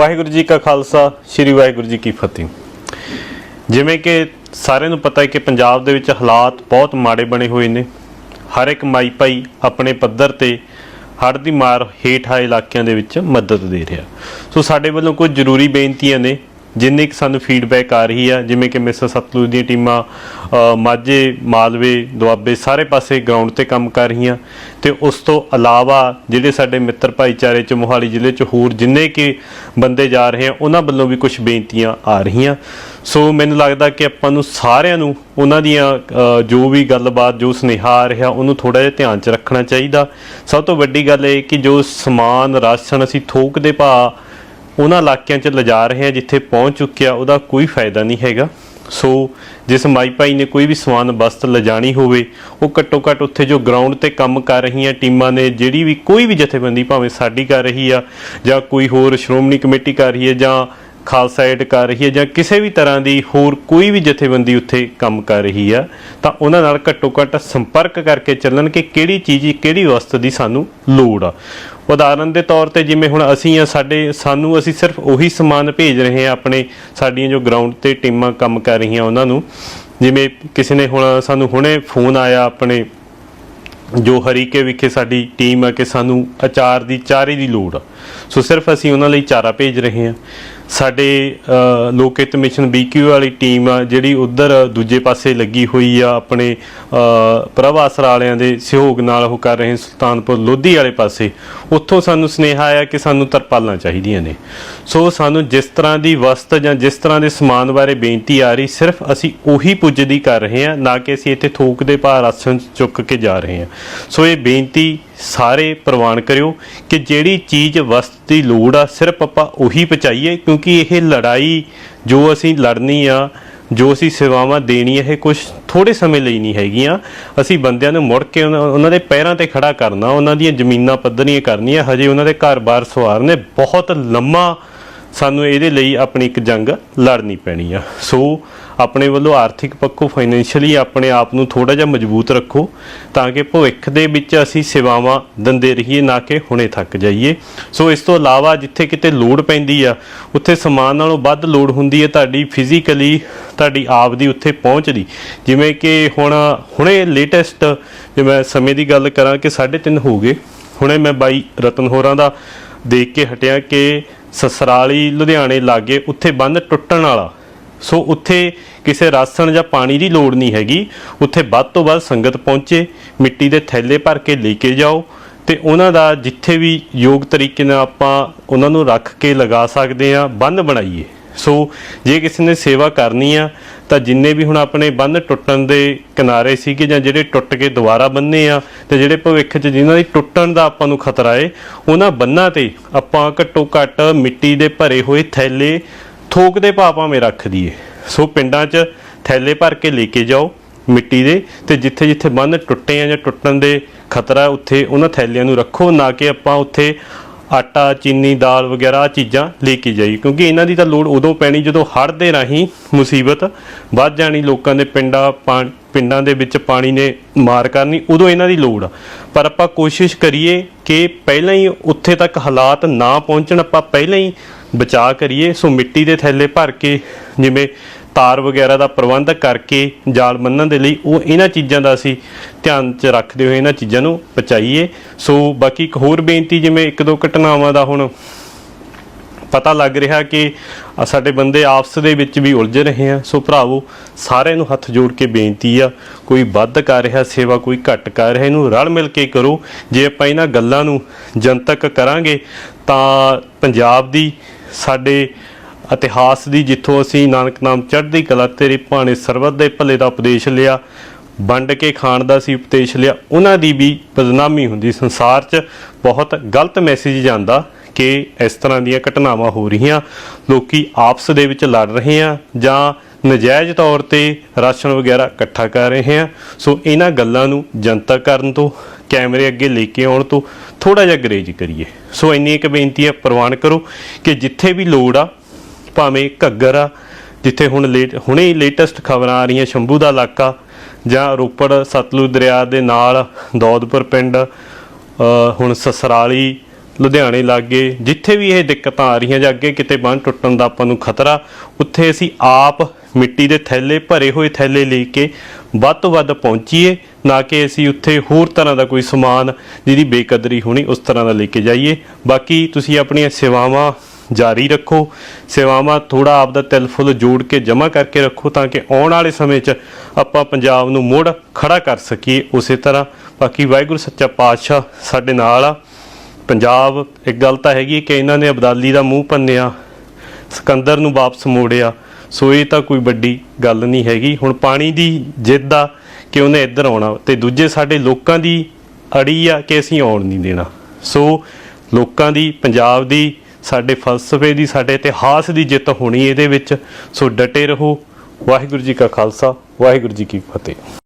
ਵਾਹਿਗੁਰੂ ਜੀ ਕਾ ਖਾਲਸਾ, ਸ੍ਰੀ ਵਾਹਿਗੁਰੂ ਜੀ ਕੀ ਫਤਿਹ। ਜਿਵੇਂ ਕਿ ਸਾਰਿਆਂ ਨੂੰ ਪਤਾ ਹੈ ਕਿ ਪੰਜਾਬ ਦੇ ਵਿੱਚ ਹਾਲਾਤ ਬਹੁਤ ਮਾੜੇ ਬਣੇ ਹੋਏ ਨੇ। ਹਰ ਇੱਕ ਮਾਈ ਭਾਈ ਆਪਣੇ ਪੱਧਰ ਤੇ ਹੜ੍ਹ ਦੀ ਮਾਰ ਹੇਠ ਆਏ ਇਲਾਕਿਆਂ ਦੇ ਵਿੱਚ ਮਦਦ ਦੇ ਰਿਹਾ। ਸੋ ਸਾਡੇ ਵੱਲੋਂ ਕੁਝ ਜ਼ਰੂਰੀ ਬੇਨਤੀਆਂ ਨੇ ਜਿੰਨੀ ਕਿ ਸਾਨੂੰ ਫੀਡਬੈਕ ਆ ਰਹੀ ਆ, ਜਿਵੇਂ ਕਿ ਮਿਸ ਸਤਲੁਜ ਦੀਆਂ ਟੀਮਾਂ ਮਾਝੇ, ਮਾਲਵੇ, ਦੁਆਬੇ ਸਾਰੇ ਪਾਸੇ ਗਰਾਊਂਡ ਤੇ ਕੰਮ ਕਰ ਰਹੀਆਂ। ਤੇ ਉਸ ਤੋਂ ਇਲਾਵਾ ਜਿਹੜੇ ਸਾਡੇ ਮਿੱਤਰ ਭਾਈਚਾਰੇ ਚ, ਮੋਹਾਲੀ ਜ਼ਿਲ੍ਹੇ ਚ ਹੋਰ ਜਿੰਨੇ ਕਿ ਬੰਦੇ ਜਾ ਰਹੇ ਆ, ਉਹਨਾਂ ਵੱਲੋਂ ਵੀ ਕੁਝ ਬੇਨਤੀਆਂ ਆ ਰਹੀਆਂ। ਸੋ ਮੈਨੂੰ ਲੱਗਦਾ ਕਿ ਆਪਾਂ ਨੂੰ ਸਾਰਿਆਂ ਨੂੰ ਉਹਨਾਂ ਦੀਆਂ ਜੋ ਵੀ ਗੱਲਬਾਤ, ਜੋ ਸੁਨੇਹਾ ਆ ਰਿਹਾ, ਉਹਨੂੰ ਥੋੜਾ ਜਿਹਾ ਧਿਆਨ ਚ ਰੱਖਣਾ ਚਾਹੀਦਾ। ਸਭ ਤੋਂ ਵੱਡੀ ਗੱਲ ਇਹ ਕਿ ਜੋ ਸਮਾਨ, ਰਾਸ਼ਨ ਅਸੀਂ ਥੋਕ ਦੇ ਭਾਅ ਉਹਨਾਂ ਇਲਾਕਿਆਂ 'ਚ ਲਿਜਾ ਰਹੇ ਆ ਜਿੱਥੇ ਪਹੁੰਚ ਚੁੱਕਿਆ, ਉਹਦਾ ਕੋਈ ਫਾਇਦਾ ਨਹੀਂ ਹੈਗਾ। ਸੋ, ਜਿਸ ਮਾਈ ਭਾਈ ਨੇ ਕੋਈ ਵੀ ਸਮਾਨ ਵਸਤ ਲਿਜਾਣੀ ਹੋਵੇ, ਉਹ ਘੱਟੋ ਘੱਟ ਉੱਥੇ ਜੋ ਗਰਾਊਂਡ ਤੇ ਕੰਮ ਕਰ ਰਹੀਆਂ ਟੀਮਾਂ ਨੇ, ਜਿਹੜੀ ਵੀ ਕੋਈ ਵੀ ਜਥੇਬੰਦੀ ਭਾਵੇਂ ਸਾਡੀ ਕਰ ਰਹੀ ਆ, ਜਾਂ ਕੋਈ ਹੋਰ ਸ਼੍ਰੋਮਣੀ ਕਮੇਟੀ ਕਰ ਰਹੀ ਹੈ, ਜਾਂ ਖਾਲਸਾ ਏਡ ਕਰ ਰਹੀ ਹੈ, ਜਾਂ ਕਿਸੇ ਵੀ ਤਰ੍ਹਾਂ ਦੀ ਹੋਰ ਕੋਈ ਵੀ ਜਥੇਬੰਦੀ ਉੱਥੇ ਕੰਮ ਕਰ ਰਹੀ ਆ, ਤਾਂ ਉਹਨਾਂ ਨਾਲ ਘੱਟੋ ਘੱਟ ਸੰਪਰਕ ਕਰਕੇ ਚੱਲਣ ਕਿ ਕਿਹੜੀ ਚੀਜ਼, ਕਿਹੜੀ ਵਸਤ ਦੀ ਸਾਨੂੰ ਲੋੜ ਆ। ਉਦਾਹਰਨ ਦੇ ਤੌਰ ਤੇ ਜਿਵੇਂ ਹੁਣ ਅਸੀਂ ਆ, ਸਾਡੇ, ਸਾਨੂੰ ਅਸੀਂ ਸਿਰਫ ਉਹੀ ਸਮਾਨ ਭੇਜ ਰਹੇ ਆ ਆਪਣੇ, ਸਾਡੀਆਂ ਜੋ ਗਰਾਊਂਡ ਤੇ ਟੀਮਾਂ ਕੰਮ ਕਰ ਰਹੀਆਂ ਉਹਨਾਂ ਨੂੰ। ਜਿਵੇਂ ਕਿਸੇ ਨੇ ਹੁਣ ਸਾਨੂੰ ਹੁਣੇ ਫੋਨ ਆਇਆ ਆਪਣੇ, ਜੋ ਹਰੀਕੇ ਵਿਖੇ ਸਾਡੀ ਟੀਮ ਆ ਕਿ ਸਾਨੂੰ ਅਚਾਰ ਦੀ, ਚਾਰੇ ਦੀ ਲੋੜ ਆ। ਸੋ ਸਿਰਫ ਅਸੀਂ ਉਹਨਾਂ ਲਈ ਚਾਰਾ ਭੇਜ ਰਹੇ ਹਾਂ। ਸਾਡੇ ਲੋਕ ਹਿੱਤ ਮਿਸ਼ਨ ਬੀਕਿਊ ਵਾਲੀ ਟੀਮ ਆ, ਜਿਹੜੀ ਉਧਰ ਦੂਜੇ ਪਾਸੇ ਲੱਗੀ ਹੋਈ ਆ, ਆਪਣੇ ਪ੍ਰਭਾਸਰ ਵਾਲਿਆਂ ਦੇ ਸਹਿਯੋਗ ਨਾਲ ਉਹ ਕਰ ਰਹੇ ਸੁਲਤਾਨਪੁਰ ਲੋਧੀ ਵਾਲੇ ਪਾਸੇ। ਉੱਥੋਂ ਸਾਨੂੰ ਸੁਨੇਹਾ ਆਇਆ ਕਿ ਸਾਨੂੰ ਤਰਪਾਲਾਂ ਚਾਹੀਦੀਆਂ ਨੇ। ਸੋ ਸਾਨੂੰ ਜਿਸ ਤਰ੍ਹਾਂ ਦੀ ਵਸਤ ਜਾਂ ਜਿਸ ਤਰ੍ਹਾਂ ਦੇ ਸਮਾਨ ਬਾਰੇ ਬੇਨਤੀ ਆ ਰਹੀ, ਸਿਰਫ ਅਸੀਂ ਉਹੀ ਪੁੱਜਦੀ ਕਰ ਰਹੇ ਹਾਂ, ਨਾ ਕਿ ਅਸੀਂ ਇੱਥੇ ਥੋਕ ਦੇ ਭਾਅ ਰਾਸ਼ਨ ਚੁੱਕ ਕੇ ਜਾ ਰਹੇ ਹਾਂ। ਸੋ ਇਹ ਬੇਨਤੀ ਸਾਰੇ ਪ੍ਰਵਾਨ ਕਰਿਓ ਕਿ ਜਿਹੜੀ ਚੀਜ਼ ਵਸਤ ਦੀ ਲੋੜ ਆ, ਸਿਰਫ ਆਪਾਂ ਉਹੀ ਪਹੁੰਚਾਈਏ, ਕਿਉਂਕਿ ਇਹ ਲੜਾਈ ਜੋ ਅਸੀਂ ਲੜਨੀ ਆ, ਜੋ ਅਸੀਂ ਸੇਵਾਵਾਂ ਦੇਣੀਆਂ, ਇਹ ਕੁਝ ਥੋੜੇ ਸਮੇਂ ਲਈ ਨਹੀਂ ਹੈਗੀਆਂ। ਅਸੀਂ ਬੰਦਿਆਂ ਨੂੰ ਮੁੜ ਕੇ ਉਹਨਾਂ ਉਹਨਾਂ ਦੇ ਪੈਰਾਂ ਤੇ ਖੜਾ ਕਰਨਾ, ਉਹਨਾਂ ਦੀਆਂ ਜ਼ਮੀਨਾਂ ਪੱਧਰੀਆਂ ਕਰਨੀਆਂ, ਹਜੇ ਉਹਨਾਂ ਦੇ ਘਰ-ਬਾਰ ਸਵਾਰਨੇ ਬਹੁਤ ਲੰਮਾ ਸਾਨੂੰ ਇਹਦੇ ਲਈ ਆਪਣੀ ਇੱਕ ਜੰਗ ਲੜਨੀ ਪੈਣੀ ਆ। ਸੋ ਆਪਣੇ ਵੱਲੋਂ ਆਰਥਿਕ ਪੱਖੋਂ ਫਾਈਨੈਂਸ਼ੀਅਲੀ ਆਪਣੇ ਆਪ ਨੂੰ ਥੋੜਾ ਜਿਹਾ ਮਜ਼ਬੂਤ ਰੱਖੋ ਤਾਂ ਕਿ ਭਵਿੱਖ ਦੇ ਵਿੱਚ ਅਸੀਂ ਸੇਵਾਵਾਂ ਦਿੰਦੇ ਰਹੀਏ, ਨਾ ਕਿ ਹੁਣੇ ਥੱਕ ਜਾਈਏ। ਸੋ ਇਸ ਤੋਂ ਇਲਾਵਾ ਜਿੱਥੇ ਕਿਤੇ ਲੋੜ ਪੈਂਦੀ ਆ, ਉੱਥੇ ਸਮਾਨ ਨਾਲੋਂ ਵੱਧ ਲੋੜ ਹੁੰਦੀ ਹੈ ਤੁਹਾਡੀ ਫਿਜ਼ੀਕਲੀ ਤੁਹਾਡੀ ਆਪ ਦੀ ਉੱਥੇ ਪਹੁੰਚ ਦੀ। ਜਿਵੇਂ ਕਿ ਹੁਣ, ਹੁਣੇ ਲੇਟੈਸਟ ਜੇ ਮੈਂ ਸਮੇਂ ਦੀ ਗੱਲ ਕਰਾਂ ਕਿ 3.5 ਹੋ ਗਏ। ਹੁਣੇ ਮੈਂ ਬਾਈ ਰਤਨ ਹੋਰਾਂ ਦਾ ਦੇਖ ਕੇ ਹਟਿਆ ਕਿ ਸਸਰਾਲੀ ਲੁਧਿਆਣੇ ਲਾਗੇ ਉੱਥੇ ਬੰਦ ਟੁੱਟਣ ਵਾਲਾ। ਸੋ ਉੱਥੇ ਕਿਸੇ ਰਾਸ਼ਨ ਜਾਂ ਪਾਣੀ ਦੀ ਲੋੜ ਨਹੀਂ ਹੈਗੀ। ਉੱਥੇ ਵੱਧ ਤੋਂ ਵੱਧ ਸੰਗਤ ਪਹੁੰਚੇ। ਮਿੱਟੀ ਦੇ ਥੈਲੇ ਭਰ ਕੇ ਲੈ ਕੇ ਜਾਓ। ਤੇ ਉਹਨਾਂ ਦਾ ਜਿੱਥੇ ਵੀ ਯੋਗ ਤਰੀਕੇ ਨਾਲ ਆਪਾਂ ਉਹਨਾਂ ਨੂੰ ਰੱਖ ਕੇ ਲਗਾ ਸਕਦੇ ਆ ਬੰਨ ਬਣਾਈਏ। ਸੋ ਜੇ ਕਿਸੇ ਨੇ ਸੇਵਾ ਕਰਨੀ ਆ ਤਾਂ ਜਿੰਨੇ ਵੀ ਹੁਣ ਆਪਣੇ ਬੰਨ ਟੁੱਟਣ ਦੇ ਕਿਨਾਰੇ ਸੀਗੇ ਜਾਂ ਜਿਹੜੇ ਟੁੱਟ ਕੇ ਦੁਬਾਰਾ ਬੰਨੇ ਆ ਤੇ ਜਿਹੜੇ ਭਵਿੱਖ 'ਚ ਜਿਨ੍ਹਾਂ ਦੀ ਟੁੱਟਣ ਦਾ ਆਪਾਂ ਨੂੰ ਖਤਰਾ ਏ, ਉਹਨਾਂ ਬੰਨਾਂ ਤੇ ਆਪਾਂ ਘੱਟੋ ਘੱਟ ਮਿੱਟੀ ਦੇ ਭਰੇ ਹੋਏ ਥੈਲੇ, ਥੋਕ ਦੇ ਭਾਅ ਭਾਵੇਂ ਰੱਖ ਦਈਏ। ਸੋ ਪਿੰਡਾਂ 'ਚ ਥੈਲੇ ਭਰ ਕੇ ਲੈ ਕੇ ਜਾਓ ਮਿੱਟੀ ਦੇ ਤੇ ਜਿੱਥੇ ਜਿੱਥੇ ਬੰਨ ਟੁੱਟੇ ਆ ਜਾਂ ਟੁੱਟਣ ਦੇ ਖਤਰਾ ਉੱਥੇ ਉਹਨਾਂ ਥੈਲਿਆਂ ਨੂੰ ਰੱਖੋ, ਨਾ ਕਿ ਆਪਾਂ ਉੱਥੇ ਆਟਾ, ਚੀਨੀ, ਦਾਲ ਵਗੈਰਾ ਆਹ ਚੀਜ਼ਾਂ ਲੈ ਕੇ ਜਾਈ। ਕਿਉਂਕਿ ਇਹਨਾਂ ਦੀ ਤਾਂ ਲੋੜ ਉਦੋਂ ਪੈਣੀ ਜਦੋਂ ਹੜ੍ਹ ਦੇ ਰਾਹੀਂ ਮੁਸੀਬਤ ਵੱਧ ਜਾਣੀ, ਲੋਕਾਂ ਦੇ ਪਿੰਡਾਂ ਪਾ- ਪਿੰਡਾਂ ਦੇ ਵਿੱਚ ਪਾਣੀ ਨੇ ਮਾਰ ਕਰਨੀ, ਉਦੋਂ ਇਹਨਾਂ ਦੀ ਲੋੜ ਆ। ਪਰ ਆਪਾਂ ਕੋਸ਼ਿਸ਼ ਕਰੀਏ ਕਿ ਪਹਿਲਾਂ ਹੀ ਉੱਥੇ ਤੱਕ ਹਾਲਾਤ ਨਾ ਪਹੁੰਚਣ, ਆਪਾਂ ਪਹਿਲਾਂ ਹੀ ਬਚਾਅ ਕਰੀਏ। ਸੋ ਮਿੱਟੀ ਦੇ ਥੈਲੇ ਭਰ ਕੇ, ਜਿਵੇਂ ਤਾਰ ਵਗੈਰਾ ਦਾ ਪ੍ਰਬੰਧ ਕਰਕੇ ਜਾਲ ਬੰਨਣ ਦੇ ਲਈ ਉਹ ਇਹਨਾਂ ਚੀਜ਼ਾਂ ਦਾ ਅਸੀਂ ਧਿਆਨ 'ਚ ਰੱਖਦੇ ਹੋਏ ਇਹਨਾਂ ਚੀਜ਼ਾਂ ਨੂੰ ਪਹੁੰਚਾਈਏ ਸੋ ਬਾਕੀ ਇੱਕ ਹੋਰ ਬੇਨਤੀ, ਜਿਵੇਂ ਇੱਕ ਦੋ ਘਟਨਾਵਾਂ ਦਾ ਹੁਣ ਪਤਾ ਲੱਗ ਰਿਹਾ ਕਿ ਸਾਡੇ ਬੰਦੇ ਆਪਸ ਦੇ ਵਿੱਚ ਵੀ ਉਲਝ ਰਹੇ ਆ। ਸੋ ਭਰਾਵੋ, ਸਾਰਿਆਂ ਨੂੰ ਹੱਥ ਜੋੜ ਕੇ ਬੇਨਤੀ ਆ, ਕੋਈ ਵੱਧ ਕਰ ਰਿਹਾ, ਸੇਵਾ ਕੋਈ ਘੱਟ ਕਰ ਰਿਹਾ, ਇਹਨੂੰ ਰਲ ਮਿਲ ਕੇ ਕਰੋ। ਜੇ ਆਪਾਂ ਇਹਨਾਂ ਗੱਲਾਂ ਨੂੰ ਜਨਤਕ ਕਰਾਂਗੇ, ਤਾਂ ਪੰਜਾਬ ਦੀ ਸਾਡੇ ਇਤਿਹਾਸ ਦੀ ਜਿੱਥੋਂ ਅਸੀਂ ਨਾਨਕ ਨਾਮ ਚੜ੍ਹਦੀ ਕਲਾ ਤੇਰੇ ਭਾਣੇ ਸਰਬੱਤ ਦੇ ਭਲੇ ਦਾ ਉਪਦੇਸ਼ ਲਿਆ, ਵੰਡ ਕੇ ਖਾਣ ਦਾ ਸੀ ਉਪਦੇਸ਼ ਲਿਆ, ਉਹਨਾਂ ਦੀ ਵੀ ਬਦਨਾਮੀ ਹੁੰਦੀ, ਸੰਸਾਰ 'ਚ ਬਹੁਤ ਗਲਤ ਮੈਸੇਜ ਜਾਂਦਾ ਕਿ ਇਸ ਤਰ੍ਹਾਂ ਦੀਆਂ ਘਟਨਾਵਾਂ ਹੋ ਰਹੀਆਂ, ਲੋਕੀ ਆਪਸ ਦੇ ਵਿੱਚ ਲੜ ਰਹੇ ਆ ਜਾਂ ਨਜਾਇਜ਼ ਤੌਰ ਤੇ ਰਾਸ਼ਨ ਵਗੈਰਾ ਇਕੱਠਾ ਕਰ ਰਹੇ ਆ। ਸੋ ਇਹਨਾਂ ਗੱਲਾਂ ਨੂੰ ਜਨਤਕ ਕਰਨ ਤੋਂ, ਕੈਮਰੇ ਅੱਗੇ ਲੈ ਕੇ ਆਉਣ ਤੋਂ ਥੋੜਾ ਜਿਹਾ ਗਰੇਜ ਕਰੀਏ। ਸੋ ਇੰਨੀ ਇੱਕ ਬੇਨਤੀ ਹੈ, ਪ੍ਰਵਾਨ ਕਰੋ ਕਿ ਜਿੱਥੇ ਵੀ ਲੋੜ ਆ ਭਾਵੇਂ ਘੱਗਰ ਆ, ਜਿੱਥੇ ਹੁਣ ਲੇਟ ਹੁਣੇ ਹੀ ਲੇਟੈਸਟ ਖਬਰਾਂ ਆ ਰਹੀਆਂ ਸ਼ੰਭੂ ਦਾ ਇਲਾਕਾ, ਜਾਂ ਰੋਪੜ ਸਤਲੁਜ ਦਰਿਆ ਦੇ ਨਾਲ ਦੌਦਪੁਰ ਪਿੰਡ ਹੁਣ ਸਸਰਾਲੀ, ਲੁਧਿਆਣੇ ਲਾਗੇ, ਜਿੱਥੇ ਵੀ ਇਹ ਦਿੱਕਤਾਂ ਆ ਰਹੀਆਂ, ਜਾਂ ਅੱਗੇ ਕਿਤੇ ਬੰਨ ਟੁੱਟਣ ਦਾ ਆਪਾਂ ਨੂੰ ਖਤਰਾ, ਉੱਥੇ ਅਸੀਂ ਆਪ ਮਿੱਟੀ ਦੇ ਥੈਲੇ, ਭਰੇ ਹੋਏ ਥੈਲੇ ਲੈ ਕੇ ਵੱਧ ਤੋਂ ਵੱਧ ਪਹੁੰਚੀਏ, ਨਾ ਕਿ ਅਸੀਂ ਉੱਥੇ ਹੋਰ ਤਰ੍ਹਾਂ ਦਾ ਕੋਈ ਸਮਾਨ ਜਿਹਦੀ ਬੇਕਦਰੀ ਹੋਣੀ ਉਸ ਤਰ੍ਹਾਂ ਦਾ ਲੈ ਕੇ ਜਾਈਏ। ਬਾਕੀ ਤੁਸੀਂ ਆਪਣੀਆਂ ਸੇਵਾਵਾਂ ਜਾਰੀ ਰੱਖੋ। ਸੇਵਾਵਾਂ ਥੋੜਾ ਆਪਦਾ ਤਿਲ ਫੁੱਲ ਜੋੜ ਕੇ ਜਮ੍ਹਾਂ ਕਰਕੇ ਰੱਖੋ ਤਾਂ ਕਿ ਆਉਣ ਵਾਲੇ ਸਮੇਂ 'ਚ ਆਪਾਂ ਪੰਜਾਬ ਨੂੰ ਮੁੜ ਖੜਾ ਕਰ ਸਕੀਏ ਉਸੇ ਤਰ੍ਹਾਂ। ਬਾਕੀ ਵਾਹਿਗੁਰੂ ਸੱਚਾ ਪਾਤਸ਼ਾਹ ਸਾਡੇ ਨਾਲ ਆ। ਪੰਜਾਬ, ਇੱਕ ਗੱਲ ਤਾਂ ਹੈਗੀ ਕਿ ਇਹਨਾਂ ਨੇ ਅਬਦਾਲੀ ਦਾ ਮੂੰਹ ਭੰਨਿਆ ਸਿਕੰਦਰ ਨੂੰ ਵਾਪਸ ਮੋੜਿਆ। ਸੋ ਇਹ ਤਾਂ ਕੋਈ ਵੱਡੀ ਗੱਲ ਨਹੀਂ ਹੈਗੀ। ਹੁਣ ਪਾਣੀ ਦੀ ਜਿੱਦ ਆ ਕਿ ਉਹਨੇ ਇੱਧਰ ਆਉਣਾ ਤੇ ਦੂਜੇ ਸਾਡੇ ਲੋਕਾਂ ਦੀ ਅੜੀ ਆ ਕਿ ਅਸੀਂ ਆਉਣ ਨਹੀਂ ਦੇਣਾ। ਸੋ ਲੋਕਾਂ ਦੀ, ਪੰਜਾਬ ਦੀ ਸਾਡੇ ਫਲਸਫੇ ਦੀ, ਸਾਡੇ ਇਤਿਹਾਸ ਦੀ ਜਿੱਤ ਹੋਣੀ ਇਹਦੇ ਵਿੱਚ। ਸੋ ਡਟੇ ਰਹੋ। ਵਾਹਿਗੁਰੂ ਜੀ ਕਾ ਖਾਲਸਾ, ਵਾਹਿਗੁਰੂ ਜੀ ਕੀ ਫਤਿਹ।